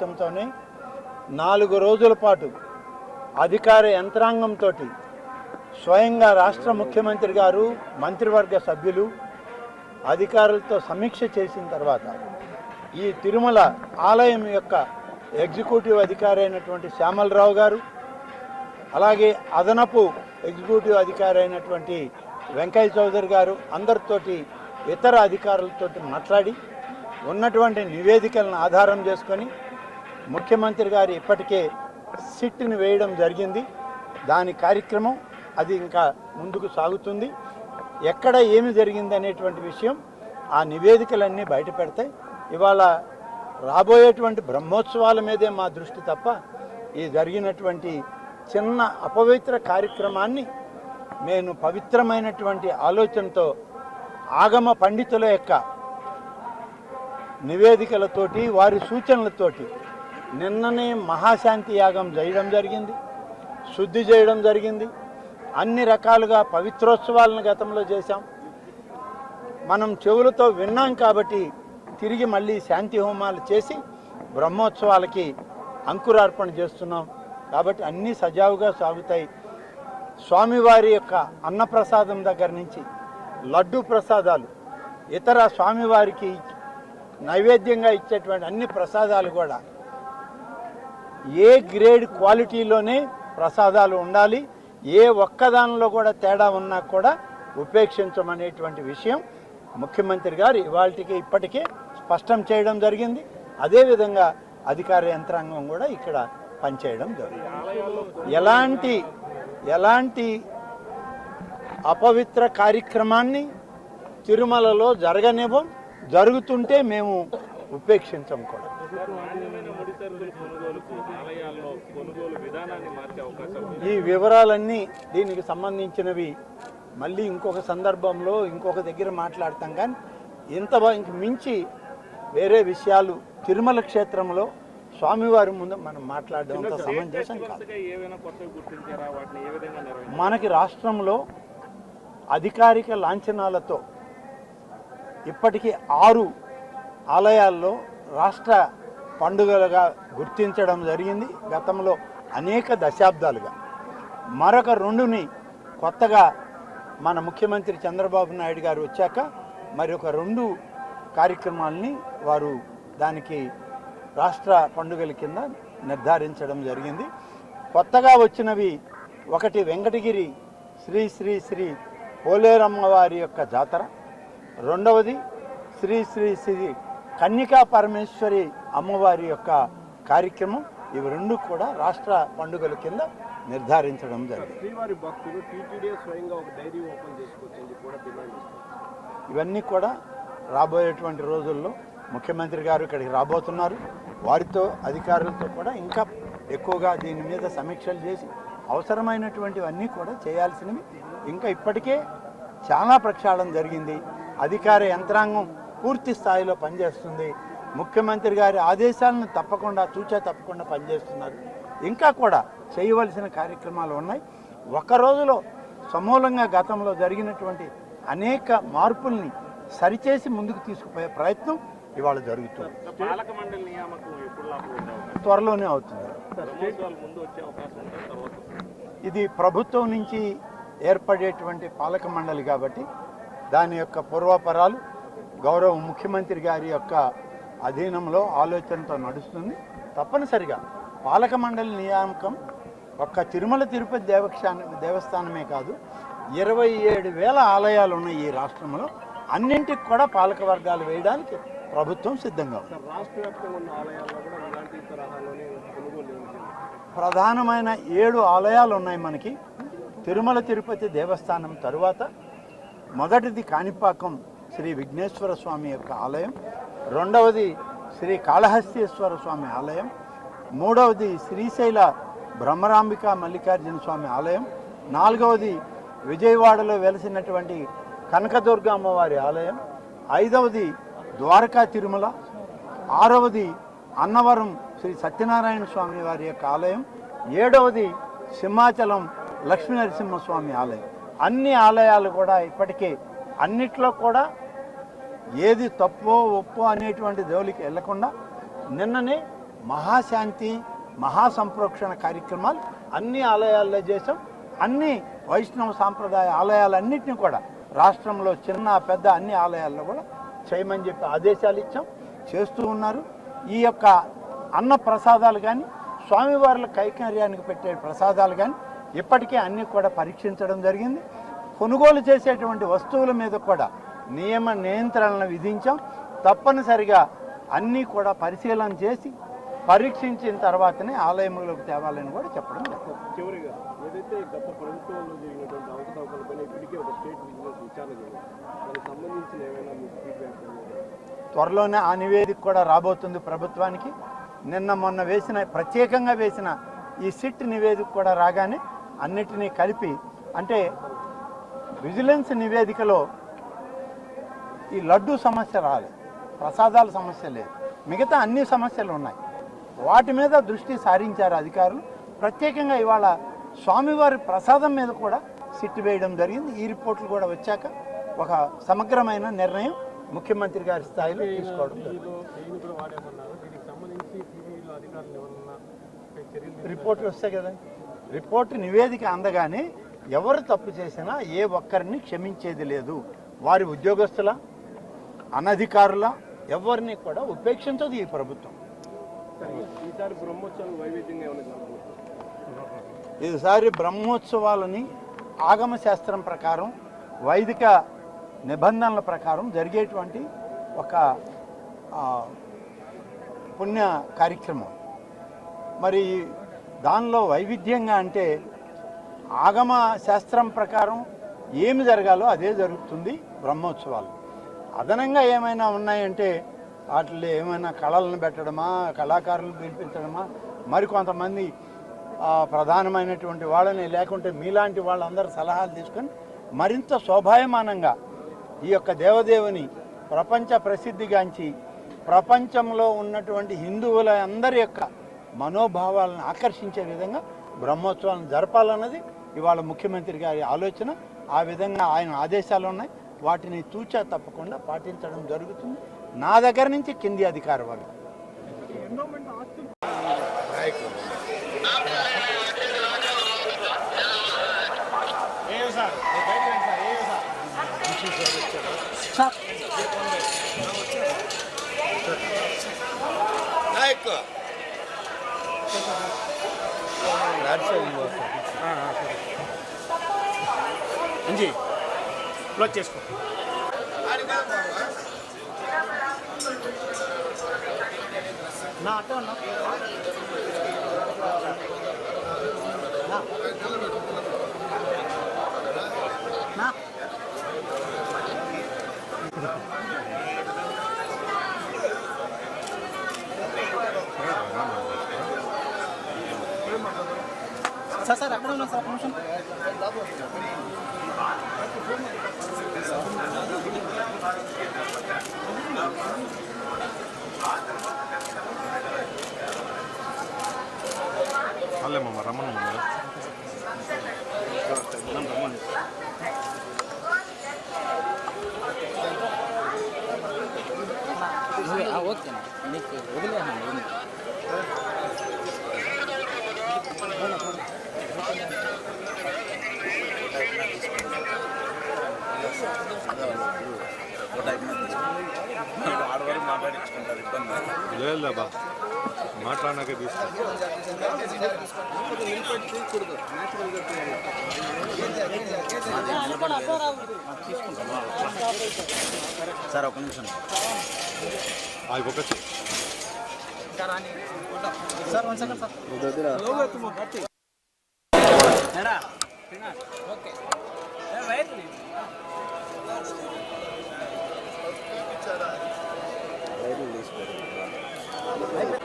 ఉద్దేశంతోనే నాలుగు రోజుల పాటు అధికార యంత్రాంగంతో స్వయంగా రాష్ట్ర ముఖ్యమంత్రి గారు మంత్రివర్గ సభ్యులు అధికారులతో సమీక్ష చేసిన తర్వాత ఈ తిరుమల ఆలయం యొక్క ఎగ్జిక్యూటివ్ అధికారి అయినటువంటి శ్యామలరావు గారు అలాగే అదనపు ఎగ్జిక్యూటివ్ అధికారి అయినటువంటి వెంకయ్య చౌదరి గారు అందరితోటి ఇతర అధికారులతో మాట్లాడి ఉన్నటువంటి నివేదికలను ఆధారం చేసుకొని ముఖ్యమంత్రి గారు ఇప్పటికే సిట్ని వేయడం జరిగింది. దాని కార్యక్రమం అది ఇంకా ముందుకు సాగుతుంది. ఎక్కడ ఏమి జరిగింది అనేటువంటి విషయం ఆ నివేదికలన్నీ బయట పెడతాయి. ఇవాళ రాబోయేటువంటి బ్రహ్మోత్సవాల మీదే మా దృష్టి తప్ప ఈ జరిగినటువంటి చిన్న అపవిత్ర కార్యక్రమాన్ని నేను పవిత్రమైనటువంటి ఆలోచనతో ఆగమ పండితుల యొక్క నివేదికలతోటి వారి సూచనలతోటి నిన్ననే మహాశాంతి యాగం చేయడం జరిగింది శుద్ధి చేయడం జరిగింది అన్ని రకాలుగా పవిత్రోత్సవాలను గతంలో చేశాం. మనం చెవులతో విన్నాం కాబట్టి తిరిగి మళ్ళీ శాంతి హోమాలు చేసి బ్రహ్మోత్సవాలకి అంకురార్పణ చేస్తున్నాం. కాబట్టి అన్నీ సజావుగా సాగుతాయి. స్వామివారి యొక్క అన్నప్రసాదం దగ్గర నుంచి లడ్డు ప్రసాదాలు ఇతర స్వామివారికి నైవేద్యంగా ఇచ్చేటువంటి అన్ని ప్రసాదాలు కూడా ఏ గ్రేడ్ క్వాలిటీలోనే ప్రసాదాలు ఉండాలి ఏ ఒక్కదానిలో కూడా తేడా ఉన్నా కూడా ఉపేక్షించమనేటువంటి విషయం ముఖ్యమంత్రి గారు ఇవాళకి ఇప్పటికే స్పష్టం చేయడం జరిగింది. అదేవిధంగా అధికార యంత్రాంగం కూడా ఇక్కడ పనిచేయడం జరుగుతుంది. ఎలాంటి ఎలాంటి అపవిత్ర కార్యక్రమాన్ని తిరుమలలో జరగనివ్వం జరుగుతుంటే మేము ఉపేక్షించం కూడా. కొనుగోలు విధానాన్ని మార్చే అవకాశం ఉంది ఈ వివరాలన్నీ దీనికి సంబంధించినవి. మళ్ళీ ఇంకొక సందర్భంలో ఇంకొక దగ్గర మాట్లాడతాం కానీ ఇంత ఇంక మించి వేరే విషయాలు తిరుమల క్షేత్రంలో స్వామివారి ముందు మనం మాట్లాడడం సమంజసం కాదు. మనకి రాష్ట్రంలో అధికారిక లాంఛనాలతో ఇప్పటికీ ఆరు ఆలయాల్లో రాష్ట్ర పండుగలుగా గుర్తించడం జరిగింది గతంలో అనేక దశాబ్దాలుగా. మరొక రెండుని కొత్తగా మన ముఖ్యమంత్రి చంద్రబాబు నాయుడు గారు వచ్చాక మరి ఒక రెండు కార్యక్రమాలని వారు దానికి రాష్ట్ర పండుగల కింద నిర్ధారించడం జరిగింది. కొత్తగా వచ్చినవి ఒకటి వెంకటగిరి శ్రీ శ్రీ శ్రీ పోలేరమ్మ వారి యొక్క జాతర. రెండవది శ్రీ శ్రీ శ్రీ కన్నికా పరమేశ్వరి అమ్మవారి యొక్క కార్యక్రమం ఇవి రెండు కూడా రాష్ట్ర పండుగల కింద నిర్ధారించడం జరిగింది. శ్రీవారి భక్తులు టీటీడీ స్వయంగా ఒక డైరీ ఓపెన్ చేసుకోవచ్చని కూడా డిమాండ్ ఇవన్నీ కూడా రాబోయేటువంటి రోజుల్లో ముఖ్యమంత్రి గారు ఇక్కడికి రాబోతున్నారు. వారితో అధికారులతో కూడా ఇంకా ఎక్కువగా దీని మీద సమీక్షలు చేసి అవసరమైనటువంటివన్నీ కూడా చేయాల్సినవి. ఇంకా ఇప్పటికే చాలా ప్రక్షాళన జరిగింది. అధికార యంత్రాంగం పూర్తి స్థాయిలో పనిచేస్తుంది. ముఖ్యమంత్రి గారి ఆదేశాలను తప్పకుండా తూచా తప్పకుండా పనిచేస్తున్నారు. ఇంకా కూడా చేయవలసిన కార్యక్రమాలు ఉన్నాయి. ఒక రోజులో సమూలంగా గతంలో జరిగినటువంటి అనేక మార్పుల్ని సరిచేసి ముందుకు తీసుకుపోయే ప్రయత్నం ఇవాళ జరుగుతుంది. త్వరలోనే అవుతుంది. ఇది ప్రభుత్వం నుంచి ఏర్పడేటువంటి పాలక మండలి కాబట్టి దాని యొక్క పూర్వాపరాలు గౌరవ ముఖ్యమంత్రి గారి యొక్క అధీనంలో ఆలోచనతో నడుస్తుంది. తప్పనిసరిగా పాలక మండలి నియామకం ఒక్క తిరుమల తిరుపతి దేవస్థానం దేవస్థానమే కాదు ఇరవై ఏడు వేల ఆలయాలు ఉన్నాయి ఈ రాష్ట్రంలో. అన్నింటికి కూడా పాలక వర్గాలు వేయడానికి ప్రభుత్వం సిద్ధంగా ఉంది. ప్రధానమైన ఏడు ఆలయాలు ఉన్నాయి మనకి. తిరుమల తిరుపతి దేవస్థానం తరువాత మొదటిది కాణిపాకం శ్రీ విఘ్నేశ్వర స్వామి యొక్క ఆలయం. రెండవది శ్రీ కాళహస్తీశ్వర స్వామి ఆలయం. మూడవది శ్రీశైల బ్రహ్మరాంబిక మల్లికార్జున స్వామి ఆలయం. నాలుగవది విజయవాడలో వెలిసినటువంటి కనకదుర్గ అమ్మవారి ఆలయం. ఐదవది ద్వారకా తిరుమల. ఆరవది అన్నవరం శ్రీ సత్యనారాయణ స్వామి వారి యొక్క ఆలయం. ఏడవది సింహాచలం లక్ష్మీ నరసింహస్వామి ఆలయం. అన్ని ఆలయాలు కూడా ఇప్పటికే అన్నిట్లో కూడా ఏది తప్పో ఒప్పో అనేటువంటి జోలికి వెళ్ళకుండా నిన్ననే మహాశాంతి మహాసంప్రోక్షణ కార్యక్రమాలు అన్ని ఆలయాల్లో చేసాం అన్ని వైష్ణవ సాంప్రదాయ ఆలయాలన్నింటినీ కూడా రాష్ట్రంలో చిన్న పెద్ద అన్ని ఆలయాల్లో కూడా చేయమని చెప్పి ఆదేశాలు ఇచ్చాం. చేస్తూ ఉన్నారు. ఈ యొక్క అన్న ప్రసాదాలు కానీ స్వామివార్ల కైకర్యానికి పెట్టే ప్రసాదాలు కానీ ఇప్పటికే అన్నీ కూడా పరీక్షించడం జరిగింది. కొనుగోలు చేసేటువంటి వస్తువుల మీద కూడా నియమ నియంత్రణలు విధించాం. తప్పనిసరిగా అన్నీ కూడా పరిశీలన చేసి పరీక్షించిన తర్వాతనే ఆలయంలోకి తేవాలని కూడా చెప్పడం చివరిగా ఏదైతే గత ప్రభుత్వంలో జరిగినటువంటి అవకతవకలపైన ఇప్పటికే ఒక స్టేట్ బిజినెస్ విచారణ జరిగింది. దానికి సంబంధించిన ఏమైనా మీకు ఫీడ్బ్యాక్ త్వరలోనే ఆ నివేదిక కూడా రాబోతుంది ప్రభుత్వానికి. నిన్న మొన్న వేసిన ప్రత్యేకంగా వేసిన ఈ సిట్ నివేదిక కూడా రాగానే అన్నిటినీ కలిపి అంటే విజిలెన్స్ నివేదికలో ఈ లడ్డు సమస్య రాలేదు. ప్రసాదాల సమస్య లేదు. మిగతా అన్ని సమస్యలు ఉన్నాయి. వాటి మీద దృష్టి సారించారు అధికారులు. ప్రత్యేకంగా ఇవాళ స్వామివారి ప్రసాదం మీద కూడా సిట్ వేయడం జరిగింది. ఈ రిపోర్ట్లు కూడా వచ్చాక ఒక సమగ్రమైన నిర్ణయం ముఖ్యమంత్రి గారి స్థాయిలో తీసుకోవడం రిపోర్ట్లు వస్తాయి కదా. రిపోర్ట్ నివేదిక అందగానే ఎవరు తప్పు చేసినా ఏ ఒక్కరిని క్షమించేది లేదు. వారి ఉద్యోగస్తుల అనధికారుల ఎవరిని కూడా ఉపేక్షించదు ఈ ప్రభుత్వం. ఈసారి బ్రహ్మోత్సవాలని ఆగమ శాస్త్రం ప్రకారం వైదిక నిబంధనల ప్రకారం జరిగేటువంటి ఒక పుణ్య కార్యక్రమం. మరి దానిలో వైవిధ్యంగా అంటే ఆగమ శాస్త్రం ప్రకారం ఏమి జరగాలో అదే జరుగుతుంది బ్రహ్మోత్సవాలు. అదనంగా ఏమైనా ఉన్నాయంటే వాటిలో ఏమైనా కళలను పెట్టడమా కళాకారులను పిలిపించడమా మరికొంతమంది ప్రధానమైనటువంటి వాళ్ళని లేకుంటే మీలాంటి వాళ్ళందరూ సలహాలు తీసుకొని మరింత శోభాయమానంగా ఈ యొక్క దేవదేవుని ప్రపంచ ప్రసిద్ధిగాంచి ప్రపంచంలో ఉన్నటువంటి హిందువుల అందరి యొక్క మనోభావాలను ఆకర్షించే విధంగా బ్రహ్మోత్సవాలను జరపాలన్నది ఇవాళ ముఖ్యమంత్రి గారి ఆలోచన ఆ విధంగా ఆయన ఆదేశాలు ఉన్నాయి. వాటిని తూచా తప్పకుండా పాటించడం జరుగుతుంది. నా దగ్గర నుంచి కింది అధికార అధికారి అంజీ క్లోజ్ చేసుకో. నా అట్టే ఉన్నా సార్ సార్ అక్కడ ఉన్నాం సార్? నిమిషం. అల్లే మామ రమ్మను మామ. ఓకే. నీకు వదిలేనండి లేదు బా మాట్లాడినాకే తీసుకో. సార్ ఒక నిమిషం. ఆ ఒక్క చెయ్యి. Sir one second sir. Okay. Maybe this better.